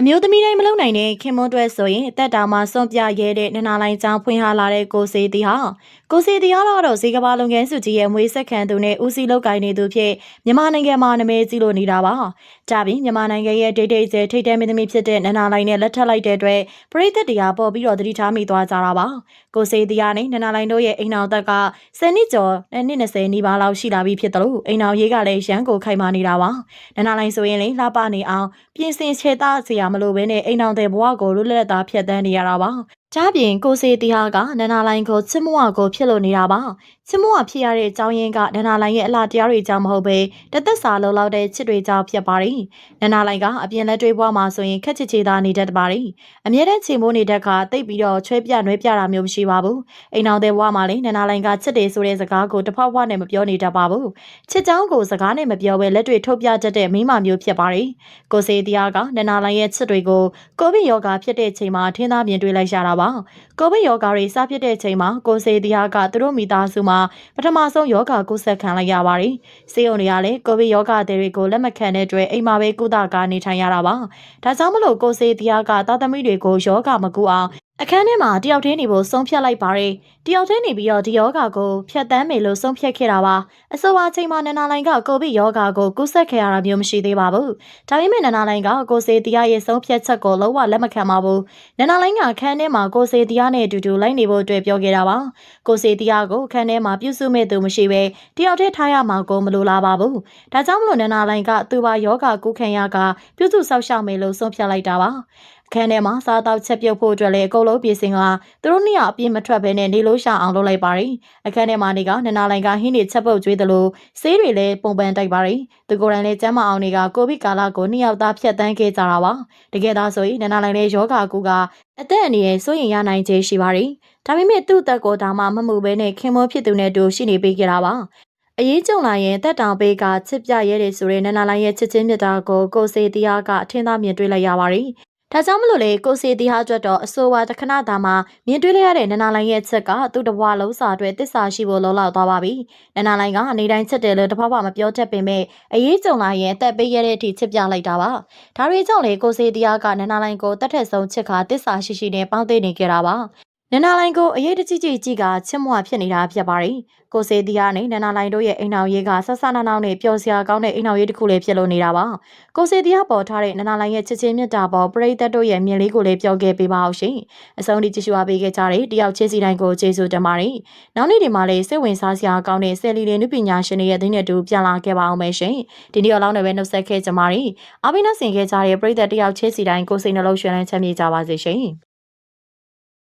အမျိုးသမီးတိုင်းမလုံနိုင်တဲ့ခင်မွန်းတွဲဆိုရင်အသက်တာမှာစွန့်ပြရဲတဲ့နနာလိုင်းချောင်းဖွင့်ဟလာတဲ့ကိုစေတီဟာကိုစေတီကတော့ဇေကဘာလုပ်ငန်းစုကြီးရဲ့မွေးဆက်ခံသူနဲ့ဦးစီးလုပ်ကိုင်နေသူဖြစ်မြန်မာနိုင်ငံမှာနာမည်ကြီးလို့နေတာပါ။ကြပြီးမြန်မာနိုင်ငံရဲ့ဒိတ်ဒိတ်ကျဲထိတ်တဲမင်းသမီးဖြစ်တဲ့နနာလိုင်းနဲ့လက်ထပ်လိုက်တဲ့အတွက်ပြည်သက်တရားပေါ်ပြီးတော့တတိထားမိသွားကြတာပါ။ကိုစေတီကနေနနာလိုင်းတို့ရဲ့အိမ်အောင်သက်က10နှစ်ကျော်နဲ့နှစ်20နီးပါးလောက်ရှိလာပြီဖြစ်တယ်လို့အိမ်အောင်ရေးကလည်းရန်ကိုခိုင်မာနေတာပါ။နနာလိုင်းဆိုရင်လေလှပနေအောင်ပြင်ဆင်ခြေသားစရာမလိုဘဲနဲ့အိမ်အောင်တဲ့ဘဝကိုလွတ်လပ်သားဖြတ်သန်းနေရတာပါ။ကြပြင်ကိုစေတီဟာကနနာလိုင်းကိုချစ်မွားကိုဖြစ်လို့နေတာပါချစ်မွားဖြစ်ရတဲ့အကြောင်းရင်းကနနာလိုင်းရဲ့အလားတရားတွေကြောင့်မဟုတ်ပဲတသက်စာလုံးလောက်တဲ့ချစ်တွေကြောင့်ဖြစ်ပါတယ်နနာလိုင်းကအပြင်လက်တွေဘွားမှာဆိုရင်ခက်ချစ်ချေသားနေတတ်ပါတယ်အမြဲတမ်းချိန်မိုးနေတတ်ကတိတ်ပြီးတော့ချွဲပြနှွဲပြတာမျိုးမရှိပါဘူးအိမ်အောင်တဲ့ဘွားမှာလည်းနနာလိုင်းကချစ်တယ်ဆိုတဲ့စကားကိုတစ်ဖောက်ဘွားနဲ့မပြောနေတတ်ပါဘူးချစ်ချောင်းကိုစကားနဲ့မပြောဘဲလက်တွေထုတ်ပြတတ်တဲ့မိမမျိုးဖြစ်ပါတယ်ကိုစေတီဟာကနနာလိုင်းရဲ့ချစ်တွေကိုကိုဗစ်ရောဂါဖြစ်တဲ့ချိန်မှာထင်းသားမြင်တွေ့လိုက်ရတာပါကိုဗစ်ရောဂါတွေစဖြစ်တဲ့ချိန်မှာကိုစေတရားကသူတို့မိသားစုမှာပထမဆုံးရောဂါကူးစက်ခံလိုက်ရပါတယ်။စေယုံတွေကလည်းကိုဗစ်ရောဂါတွေကိုလက်မခံတဲ့အတွက်အိမ်မှာပဲကုသကနေထိုင်ရတာပါ။ဒါကြောင့်မလို့ကိုစေတရားကသားသမီးတွေကိုရောဂါမကူအောင် အခန်းထဲမှာတယောက်တည်းနေဖို့ဆုံးဖြတ်လိုက်ပါတယ်။တယောက်တည်းနေပြီးတော့ဒီယောဂါကိုဖျက်ဆီးမယ်လို့ဆုံးဖြတ်ခဲ့တာပါ။အဆိုပါချိန်မှာနန္နာလိုင်ကကိုဗစ်ယောဂါကိုကူးစက်ခဲ့ရတာမျိုးမရှိသေးပါဘူး။ဒါပေမဲ့နန္နာလိုင်ကကိုစေတရားရဲ့ဆုံးဖြတ်ချက်ကိုလုံးဝလက်မခံပါဘူး။နန္နာလိုင်ကခန်းထဲမှာကိုစေတရားနဲ့အတူတူလိုက်နေဖို့အတွက်ပြောခဲ့တာပါ။ကိုစေတရားကိုခန်းထဲမှာပြုစုမဲ့သူမရှိဘဲတယောက်တည်းထားရမှာကိုမလိုလားပါဘူး။ဒါကြောင့်မလို့နန္နာလိုင်ကသူပါယောဂါကူးခံရကပြုစုဆောက်ရှောက်မယ်လို့ဆုံးဖြတ်လိုက်တာပါ။အခန်းထဲမှာစားတောက်ချက်ပြုတ်ဖို့အတွက်လည်းအကုန်လုံးပြင်ဆင်ကသူတို့နှစ်ယောက်အပြင်းမထွက်ဘဲနဲ့နေလို့ရှာအောင်လုပ်လိုက်ပါတယ်။အခန်းထဲမှာနေကနနာလိုင်ကဟင်းတွေချက်ပုတ်ကျွေးသလိုဆေးတွေလည်းပုံပန်တိုက်ပါတယ်။သူကိုယ်တိုင်လည်းကျမ်းမအောင်တွေကကိုဗစ်ကာလကိုနှစ်ယောက်သားဖြတ်တန်းခဲ့ကြတာပါ။တကယ်သားဆိုရင်နနာလိုင်ရဲ့ယောဂကူကအသက်အန္တရာယ်စိုးရင်ရနိုင်ခြေရှိပါတယ်။ဒါပေမဲ့သူ့အသက်ကိုဒါမှမမှုဘဲနဲ့ခင်မောဖြစ်သူနဲ့တူရှိနေပေးကြတာပါ။အရေးကြုံလာရင်တက်တောင်ပေးကချစ်ပြရဲတယ်ဆိုတဲ့နန္နာလိုင်းရဲ့ချစ်ချင်းမြတ်တာကိုကိုစေတရားကအထင်သာမြင်တွေ့လိုက်ရပါတယ်။ ဒါကြောင့်မလို့လေကိုစေတီဟာအတွက်တော့အဆိုပါတခဏတာမှာမြင်တွေ့လိုက်ရတဲ့နန္နာလိုင်းရဲ့ချက်ကသူ့တဘွားလုံးစာအတွက်တစ္ဆာရှိဖို့လုံလောက်သွားပါပြီ။နန္နာလိုင်းကနေတိုင်းချက်တယ်လို့တဖွားဖွားမပြောတတ်ပေမဲ့အရေးကြုံလာရင်အသက်ပေးရတဲ့အထိချစ်ပြလိုက်တာပါ။ဒါတွေကြောင့်လေကိုစေတီဟာကနန္နာလိုင်းကိုတတ်ထက်ဆုံးချစ်ခါတစ္ဆာရှိရှိနဲ့ပေါင်းသိနေကြတာပါ။ နန္နာလိုင်ကိုအရေးတကြီးကြီးကြီးကချစ်မွာဖြစ်နေတာဖြစ်ပါတယ်။ကိုစေတီကနေနန္နာလိုင်တို့ရဲ့အိမ်အောင်ရေးကဆဆနာနောက်နဲ့ပျော်စရာကောင်းတဲ့အိမ်အောင်ရေးတစ်ခုလေးဖြစ်လို့နေတာပါ။ကိုစေတီကပေါ်ထားတဲ့နန္နာလိုင်ရဲ့ချစ်ချင်းမြတ်တာပေါ်ပရိသတ်တို့ရဲ့မြင်လေးကိုလည်းပြောခဲ့ပေးပါအောင်ရှင်။အဆုံးထိကြည့်ရှုအားပေးခဲ့ကြတဲ့တယောက်ချင်းစီတိုင်းကိုကျေးဇူးတင်ပါတယ်။နောက်နေ့ဒီမှာလည်းစိတ်ဝင်စားစရာကောင်းတဲ့ဆယ်လီလင်းနုပညာရှင်တွေရဲ့သတင်းတွေတူပြန်လာခဲ့ပါအောင်မယ်ရှင်။ဒီနေ့အလောင်းတွေပဲနှုတ်ဆက်ခဲ့ကြပါရီ။အားပေးနှဆင်ခဲ့ကြတဲ့ပရိသတ်တယောက်ချင်းစီတိုင်းကိုစိတ်နှလုံးရွှင်လန်းချမ်းမြေ့ကြပါစေရှင်။